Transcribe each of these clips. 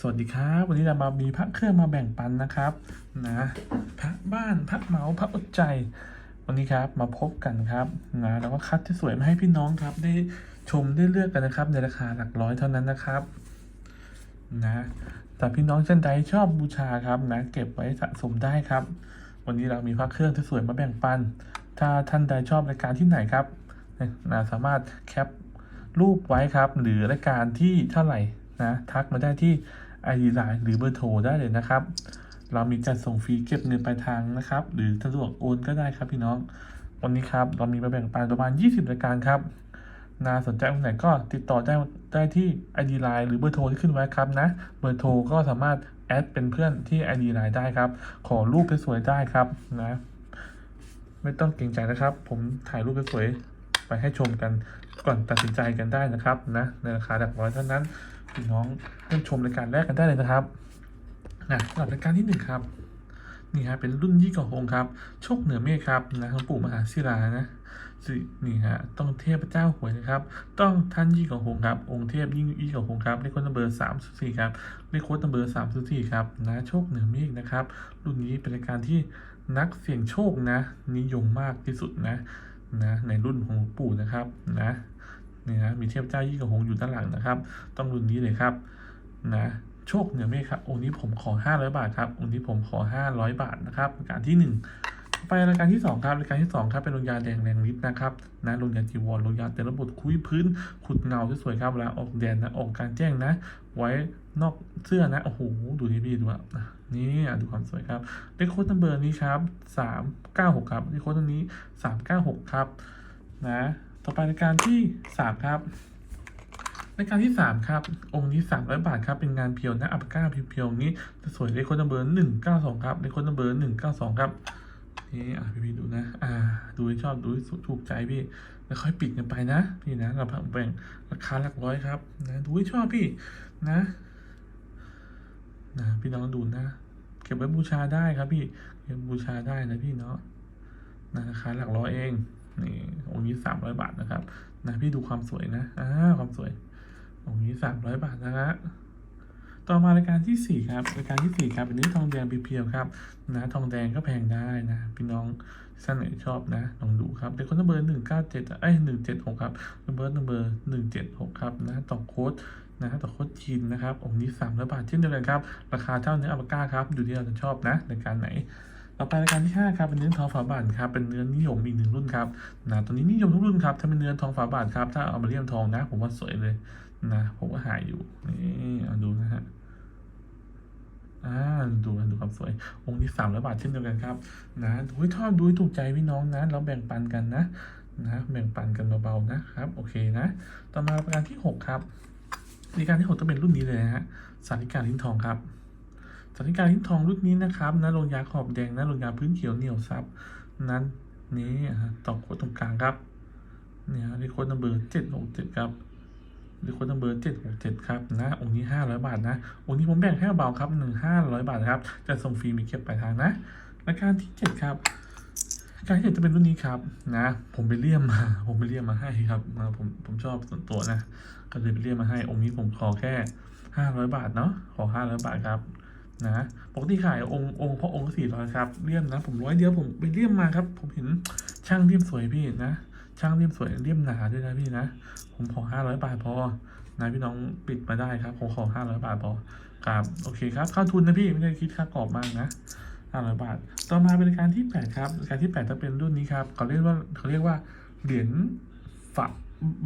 สวัสดีครับ วันนี้เรามามีพระเครื่องมาแบ่งปันนะครับนะพระบ้านพระเหมาพระอดใจ วันนี้ครับมาพบกันครับนะแล้วก็คัดที่สวยมาให้พี่น้องครับ ได้ชมได้เลือกกันนะครับ ในราคาหลักร้อยเท่านั้นนะครับนะแต่พี่น้องท่านใดชอบบูชาครับนะเก็บไว้สะสมได้ครับ วันนี้เรามีพระเครื่องที่สวยมาแบ่งปัน ถ้าท่านใดชอบรายการที่ไหนครับนะสามารถแคปรูปไว้ครับ หรือรายการที่เท่าไหร่นะทักมาได้ที่ ID Line หรือเบอร์โทรได้เลยนะครับ เรามีจัดส่งฟรีเก็บเงินปลายทางนะครับ หรือสะดวกโอนก็ได้ครับพี่น้อง วันนี้ครับเรามีมาแบ่งปันประมาณ 20รายการครับนาสนใจตรงไหนก็ติดต่อได้ได้ที่ ID Line หรือเบอร์โทรที่ขึ้นไว้ครับนะ เบอร์โทรก็สามารถแอดเป็นเพื่อนที่ ID Line ได้ครับ ขอรูปสวยๆได้ครับนะ ไม่ต้องเกรงใจนะครับ ผมถ่ายรูปสวยๆไปให้ชมกันก่อนตัดสินใจกันได้นะครับนะในราคาหลักร้อยเท่านั้น พี่น้องเริ่มชมรายการแรกกันได้เลยนะครับนะสำหรับรายการที่หนึ่งครับนี่ฮะเป็นรุ่นยี่กอหงครับโชคเหนือเมฆครับนะหลวงปู่มหาศิลานะนี่ฮะต้องเทพเจ้าหวยนะครับ ต้องท่านยี่กอหงครับองค์เทพยิ่งยี่กอหงครับเลขโค้ดนัมเบอร์สามสิบสี่ครับเลขโค้ดนัมเบอร์สามสิบสี่ครับนะโชคเหนือเมฆนะครับ รุ่นนี้เป็นรายการที่นักเสี่ยงโชคนะ นิยมมากที่สุดนะนะในรุ่นของหลวงปู่นะครับนะ นี่นะมีเทพเจ้ายี่กอหงอยู่ด้านหลังนะครับ ต้องรุ่นนี้เลยครับนะโชคเหนือเมฆครับองค์นี้ผมขอ 500 บาทครับองค์นี้ผมขอ 500 บาทนะครับรายการที่ 1 ไปรายการที่ 2 ครับรายการที่ 2 ครับเป็นลงยาแดงแรงฤทธิ์นะครับนะลงยาจีวรลงยาเต็มระบบคุยพื้น ขุดเงาสวยๆครับเวลาออกแดดนะออกการแจ้งนะ ไว้นอกเสื้อนะโอ้โหดูที่พี่ดูอะนี่ดูความสวยครับเลขโค้ดนัมเบอร์นี้ครับ396 ครับเลขโค้ดตัวนี้ 396 ครับนะ ต่อไปรายการที่3ครับรายการที่3ครับ องค์นี้300บาทครับ เป็นงานเพียวนะอัปก้าเพียวๆนี้จะสวยเลขคนัมเบอร์192ครับเลขคนัมเบอร์192ครับนี่อะพี่พี่ดูนะ อ่า ดูให้ชอบดูให้ถูกใจพี่ แล้วค่อยปิดกันไปนะ พี่นะ เราแบ่งราคาหลักร้อยครับ นะดูให้ชอบพี่นะ นะพี่น้องดูนะ เก็บไว้บูชาได้ครับพี่เก็บบูชาได้นะพี่เนาะนะราคาหลักร้อยเอง นี่องค์นี้300บาทนะครับนะพี่ดูความสวยนะอ่าความสวย องค์นี้300บาทนะฮะต่อมารายการที่สี่ครับรายการที่สี่ครับเป็นนื้ทองแดงเพียวครับนะทองแดงก็แพงได้นะพี่น้องท่านไหนชอบนะลองดูครับเด็กคนเบอร์หนึ่งเก้าเจ็ดเอ้ยหนึ่งเจ็ดหกครับเบอร์นเบอร์หนึ่งเจ็ดหกครับนะต่อโค้ดนะต่อโค้ดจีนนะครับองค์นี้สามร้อยบาทเช่นเดียวกันครับราคาเท่าเนื้ออัลปาก้าครับอยู่ที่เราจะชอบนะรายการไหน ต่อไปรายการที่5ครับเป็นเนื้อทองฝาบาทครับเป็นเนื้อนิยมอีกหนึ่งรุ่นครับนะตัวนี้นิยมทุกรุ่นครับถ้าเป็นเนื้อทองฝาบาทครับถ้าเอามาเลี่ยมทองนะ ผมว่าสวยเลยนะผมก็หายอยู่นี่เอาดูนะฮะอ่าดูดูความสวยองค์นี้สามร้อยบาทเช่นเดียวกันครับนะดูให้ชอบดูให้ถูกใจพี่น้องนะเราแบ่งปันกันนะนะแบ่งปันกันเบาๆนะครับ โอเคนะ ต่อมารายการที่หกครับรายการที่หกต้องเป็นรุ่นนี้เลยนะฮะสาริกาลิ้นทองครับ สถานการณ์ลิ้นทองรุ่นนี้นะครับนะลงยาขอบแดงนะลงยาพื้นเขียวเหนียวซับนั้นนี้ต่อโคดตรงกลางครับเนี่ยรีโคดนัมเบอร์เจ็ดหกเจ็ดครับรีโคดนัมเบอร์เจ็ดหกเจ็ดครับนะองค์นี้ห้าร้อยบาทนะองค์นี้ผมแบ่งให้เบาครับหนึ่งห้าร้อยบาทครับจะส่งฟรีมีเก็บปลายทางนะรายการที่เจ็ดครับการที่เจ็ดจะเป็นรุ่นนี้ครับนะ ผมไปเลี่ยมมา ผมไปเลี่ยมมาให้ครับมาผมผมชอบส่วนตัวนะก็เลยไปเลี่ยมมาให้องค์นี้ผมขอแค่ห้าร้อยบาทเนาะขอห้าร้อยบาทครับ นะปกติขายองค์องค์พระองค์สี่ร้อยครับเลี่ยมนะ ผมร้อยเดียวผมไปเลี่ยมมาครับ ผมเห็นช่างเลี่ยมสวยพี่นะ ช่างเลี่ยมสวยเลี่ยมหนาด้วยนะพี่นะ ผมขอห้าร้อยบาทพอนะพี่น้องปิดมาได้ครับผมขอห้าร้อยบาทพอครับโอเคครับเข้าทุนนะพี่ไม่ได้คิดค่ากรอบมากนะห้าร้อยบาท ต่อมาเป็นรายการที่แปดครับรายการที่แปดจะเป็นรุ่นนี้ครับเขาเรียกว่าเขาเรียกว่าเหรียญฝา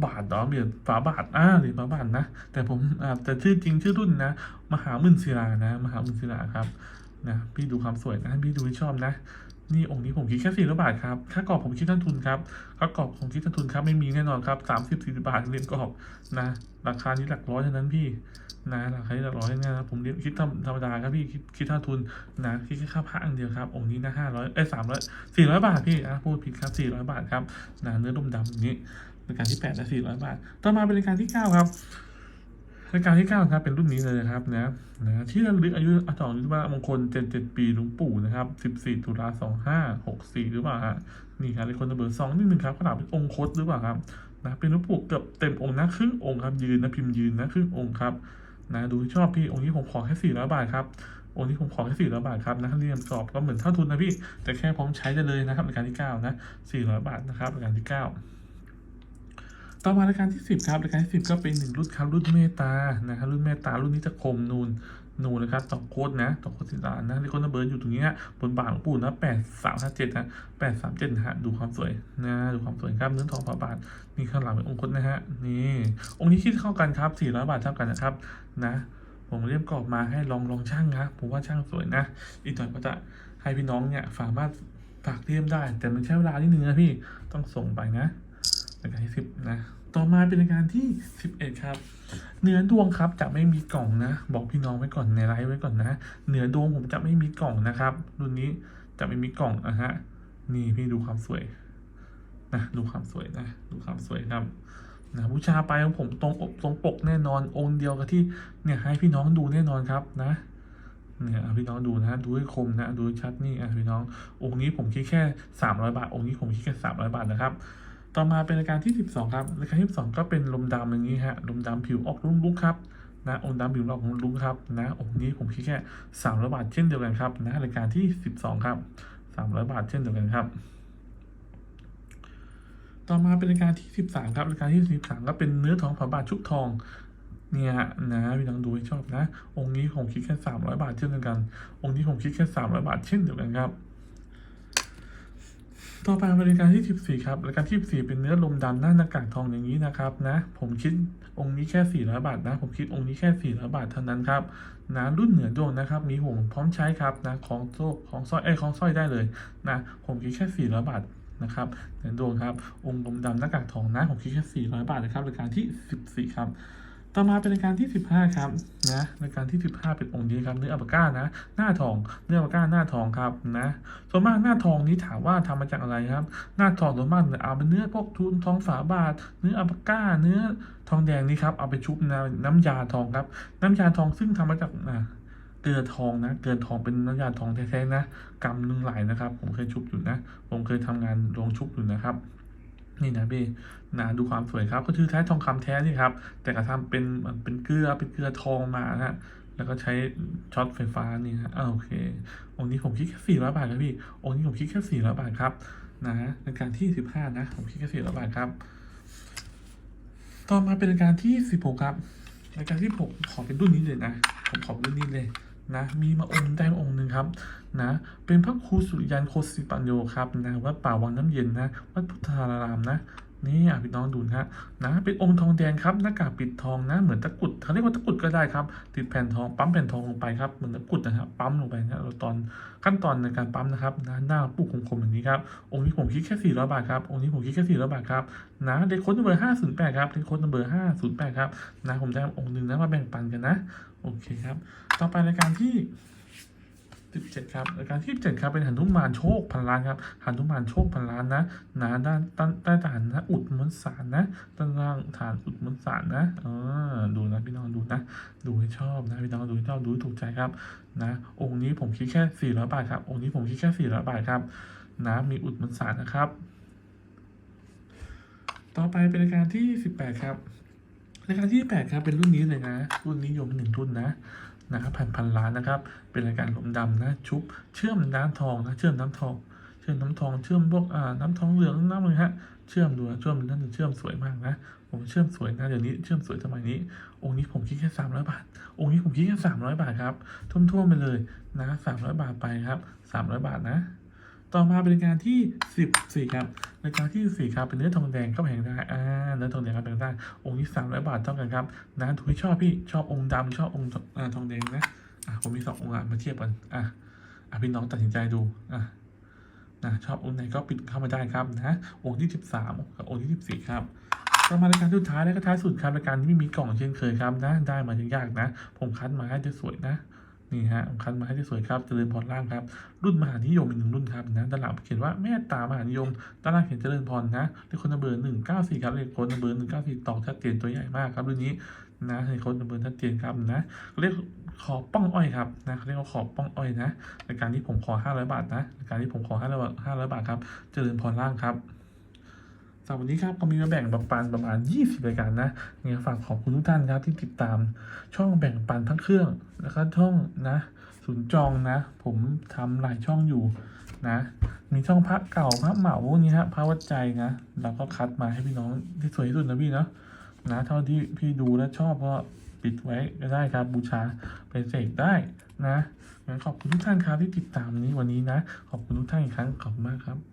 บาทเนาะเหรียญฝาบาทอ่าเหรียญฝาบาทนะ แต่ผมอ่าแต่ชื่อจริงชื่อรุ่นนะ มหามื่นศิลานะ มหามื่นศิลาครับนะพี่ดูความสวยนะพี่ดูชอบนะนี่องค์นี้ผมคิดแค่สี่ร้อยบาทครับ ค่ากรอบผมคิดต้นทุนครับ ค่ากรอบผมคิดต้นทุนครับไม่มีแน่นอนครับสามสิบสี่สิบาทเรียนกรอบนะ ราคานี้หลักร้อยเท่านั้นพี่นะราคานี้หลักร้อยเท่านั้นะผมเรียนคิดธรรมธรรมดาครับพี่คิดคิดต้นทุนนะคิดแค่ค่าพระอันเดียวครับ องค์นี้นะห้าร้อยเอ้สามร้อยสี่ร้อยบาทพี่อะพูดผิดครับสี่ร้อยบาทครับนะเนื้อดำดำอย่างนี้ รายการที่แปดและสี่ร้อยบาท ต่อมาเป็นรายการที่เก้าครับรายการที่เก้าครับเป็นรุ่นนี้เลยนะครับนะนะที่ระลึกอายุอาจารย์ยุทธว่ามงคลเจ็ดเจ็ดปีลวงปู่นะครับสิบสี่ตุลาสองห้าหกสี่หรือเปล่าฮะนี่ครับเลขคนเบอร์สองนิดหนึ่งครับขนาดเป็นองค์คดหรือเปล่าครับนะเป็นลวงปู่เกือบเต็มองค์นะครึ่งองค์ครับยืนนะพิมพ์ยืนนะครึ่งองค์ครับนะดูชอบพี่องค์นี้ผมขอแค่สี่ร้อยบาทครับองค์นี้ผมขอแค่สี่ร้อยบาทครับนะเรียนสอบก็เหมือนเท่าทุนนะพี่แต่แค่ผมใช้ได้เลยนะครับในการที่เก้านะสี่ร้อยบาทนะครับในการที่เก้า ต่อมารายการที่สิบครับรายการที่สิบก็เป็นหนึ่งรุ่นครับรุ่นเมตานะครับรุ่นเมตารุ่นนี้จะคมนูนนูนนะครับต่อโคดนะต่อโคดสิลานะที่โคดรเบิดอยู่ตรงนี้นะบนบ่าหลวงปู่นะแปดสามห้าเจ็ดนะแปดสามเจ็ดฮะดูความสวยนะดูความสวยครับเนื้อทองผ่าบาทนี่ข้างหลังเป็นองค์คดนะฮะนี่องค์นี้คิดเข้ากันครับสี่ร้อยบาทเท่ากันนะครับนะผมเรียบกรอบมาให้ลองลองช่างนะผมว่าช่างสวยนะ อีกหน่อยก็จะให้พี่น้องเนี่ยสามารถฝากเรียมได้ แต่มันใช้เวลานิดนึงนะพี่ต้องส่งไปนะ รายการที่สิบนะ ต่อมาเป็นรายการที่สิบเอ็ดครับ เนื้อดวงครับจะไม่มีกล่องนะ บอกพี่น้องไว้ก่อนในไลฟ์ไว้ก่อนนะ เนื้อดวงผมจะไม่มีกล่องนะครับ รุ่นนี้จะไม่มีกล่องอะฮะ นี่พี่ดูความสวยนะดูความสวยนะ ดูความสวยครับนะบูชาไปของผมตรงอกตรงปกแน่นอนองค์เดียวกับที่เนี่ยให้พี่น้องดูแน่นอนครับนะเนี่ยเอาพี่น้องดูนะดูให้คมนะดูให้ชัดนี่อะพี่น้ององค์นี้ผมคิดแค่สามร้อยบาท องค์นี้ผมคิดแค่สามร้อยบาทนะครับ ต่อมาเป็นรายการที่สิบสองครับรายการที่สิบสองก็เป็นลมดำอย่างนี้ฮะลมดำผิวออกรุ่งลุกครับนะองค์ดำผิวออกรุ่งลุกครับนะองค์นี้ผมคิดแค่สามร้อยบาทเช่นเดียวกันครับนะรายการที่สิบสองครับสามร้อยบาทเช่นเดียวกันครับ ต่อมาเป็นรายการที่สิบสามครับรายการที่สิบสามก็เป็นเนื้อทองผาบาทชุบทองเนี่ยนะพี่น้องดูให้ชอบนะ องค์นี้ผมคิดแค่สามร้อยบาทเช่นเดียวกัน องค์นี้ผมคิดแค่สามร้อยบาทเช่นเดียวกันครับ ต่อไปเป็นรายการที่สิบสี่ครับบรายการที่สิบสี่เป็นเนื้อลมดำหน้าหน้ากากทองอย่างนี้นะครับนะ ผมคิดองค์นี้แค่สี่ร้อยบาทนะ ผมคิดองค์นี้แค่สี่ร้อยบาทเท่านั้นครับนะรุ่นเหนือดวงนะครับ มีห่วงพร้อมใช้ครับนะของโซ่ของสร้อยเอ้ของสร้อยได้เลยนะ ผมคิดแค่สี่ร้อยบาทนะครับเหรียญดวงครับ องค์ลมดำหน้ากากทองนะ ผมคิดแค่400 บาทนะครับบรายการที่ 14 ครับ ต่อมาเป็นรายการที่ 15 ครับนะรายการที่ 15 เป็นองค์นี้ครับเนื้ออัปปาก้านะ หน้าทองเนื้ออัปปาก้าหน้าทองครับนะส่วนมากหน้าทองนี้ถามว่าทำมาจากอะไรครับ หน้าทองส่วนมากเนี่ยเอาเป็นเนื้อพวกทุนทองฝาบาท เนื้ออัปปาก้า เนื้อทองแดงนี่ครับเอาไปชุบน้ำน้ำยาทองครับ น้ำยาทองซึ่งทำมาจากอ่าเกลือทองนะเกลือทองเป็นน้ำยาทองแท้ๆนะกำนึงหลายนะครับ ผมเคยชุบอยู่นะ ผมเคยทำงานโรงชุบอยู่นะครับ นี่นะพี่นะดูความสวยครับ ก็คือแท้ทองคำแท้นี่ครับ แต่กระทำเป็นเป็นเกลือเป็นเกลือทองมานะฮะแล้วก็ใช้ช็อตไฟฟ้านี่ฮะอ่าโอเค องค์นี้ผมคิดแค่สี่ร้อยบาทครับพี่ องค์นี้ผมคิดแค่สี่ร้อยบาทครับ นะในการที่สิบห้านะ ผมคิดแค่สี่ร้อยบาทครับ ต่อมาเป็นรายการที่สิบหกครับรายการที่ผมขอเป็นรุ่นนี้เลยนะ ผมขอเป็นรุ่นนี้เลย นะมีมาองค์ได้องค์หนึ่งครับนะเป็นพระครูสุริยันโคสิปัญโยครับนะวัดป่าวังน้ำเย็นนะวัดพุทธารามนะ นี่อะพี่น้องดูนะนะเป็นองค์ทองแดงครับหน้ากากปิดทองนะเหมือนตะกุดเขาเรียกว่าตะกุดก็ได้ครับ ติดแผ่นทองปั๊มแผ่นทองลงไปครับเหมือนตะกุดนะครับปั๊มลงไปนะเราตอนขั้นตอนในการปั๊มนะครับนะหน้าปุกคมๆอย่างนี้ครับองค์นี้ผมคิดแค่400บาทครับองค์นี้ผมคิดแค่400บาทครับนะเลขโค้ดเบอร์508ครับเลขโค้ดเบอร์508ครับนะผมได้องค์หนึ่งนะมาแบ่งปันกันนะโอเคครับ ต่อไปรายการที่ 17ครับรายการที่7ครับเป็นหันทุมานโชคพันล้านครับหันทุมานโชคพันล้านนะนะด้านด้านใต้ฐานนะอุดมนสารนะด้านล่างฐานอุดมนสารนะเออดูนะพี่น้องดูนะ ดูให้ชอบนะพี่น้องดูให้ชอบดูให้ถูกใจครับนะองค์นี้ผมคิดแค่400บาทครับองค์นี้ผมคิดแค่400บาทครับนะมีอุดมนสารนะครับ ต่อไปเป็นรายการที่ 18 ครับรายการที่ 8 ครับเป็นรุ่นนี้เลยนะ รุ่นนิยมหนึ่งรุ่นนะ นะครับพันพันล้านนะครับ เป็นรายการหลุมดำนะชุบเชื่อมน้ำทองนะเชื่อมน้ำทองเชื่อมน้ำทองเชื่อมพวกอ่าน้ำทองเหลืองน้ำอะไรฮะเชื่อมดูนะเชื่อมนั่นเชื่อมสวยมากนะผมเชื่อมสวยนะเดี๋ยวนี้เชื่อมสวยสมัยนี้ องค์นี้ผมคิดแค่สามร้อยบาท องค์นี้ผมคิดแค่สามร้อยบาทครับทุ่วมๆไปเลยนะสามร้อยบาทไปครับสามร้อยบาทนะ ต่อมาเป็นรายการที่สิบสี่ครับ รายการที่สี่ครับเป็นเนื้อทองแดงก็แพงได้อ่าเนื้อทองแดงก็แพงได้องค์นี้สามร้อยบาทเท่ากันครับนะถูกที่ชอบพี่ชอบองค์ดำชอบองค์อ่าทองแดงนะอะผมมีสององค์อะมาเทียบกันอะอะพี่น้องตัดสินใจดูอะนะชอบองค์ไหนก็ปิดเข้ามาได้ครับนะองค์ที่สิบสามกับองค์ที่สิบสี่ครับต่อมารายการสุดท้ายและก็ท้ายสุดครับรายการที่ไม่มีกล่องเช่นเคยครับนะ ได้มายังยากนะ ผมคัดมาให้จะสวยนะ นี่ฮะผมคัดมาให้ที่สวยครับเจริญพรล่างครับ รุ่นมหานิยมอีกหนึ่งรุ่นครับนะด้านหลังเขียนว่าเมตตามหานิยมด้านล่างเขียนเจริญพรนะเลขคนเบอร์หนึ่งเก้าสี่ครับเลขคนเบอร์หนึ่งเก้าสี่ตอกชัดเจนตัวใหญ่มากครับรุ่นนี้นะเลขคนเบอร์ชัดเจนครับนะเรียกขอบป้องอ้อยครับนะเขาเรียกว่าขอบป้องอ้อยนะในการที่ผมขอห้าร้อยบาทนะในการที่ผมขอห้าร้อยห้าร้อยบาทครับเจริญพรล่างครับ สำหรับวันนี้ครับก็มีมาแบ่งปันปันประมาณ 20 รายการนะเนี่ยฝากขอบคุณทุกท่านครับที่ติดตามช่องแบ่งปันทั้งเครื่อง แล้วก็ช่องนะศูนย์จองนะ ผมทำหลายช่องอยู่นะ มีช่องพระเก่าพระเหมาพวกนี้ฮะพระวัดใจนะแล้วก็คัดมาให้พี่น้องที่สวยที่สุดนะพี่เนาะนะเท่าที่พี่ดูแล้วชอบก็ปิดไว้ก็ได้ครับบูชาไปเสกได้นะงั้นขอบคุณทุกท่านครับที่ติดตามนี้วันนี้นะ ขอบคุณทุกท่านอีกครั้งขอบคุณมากครับ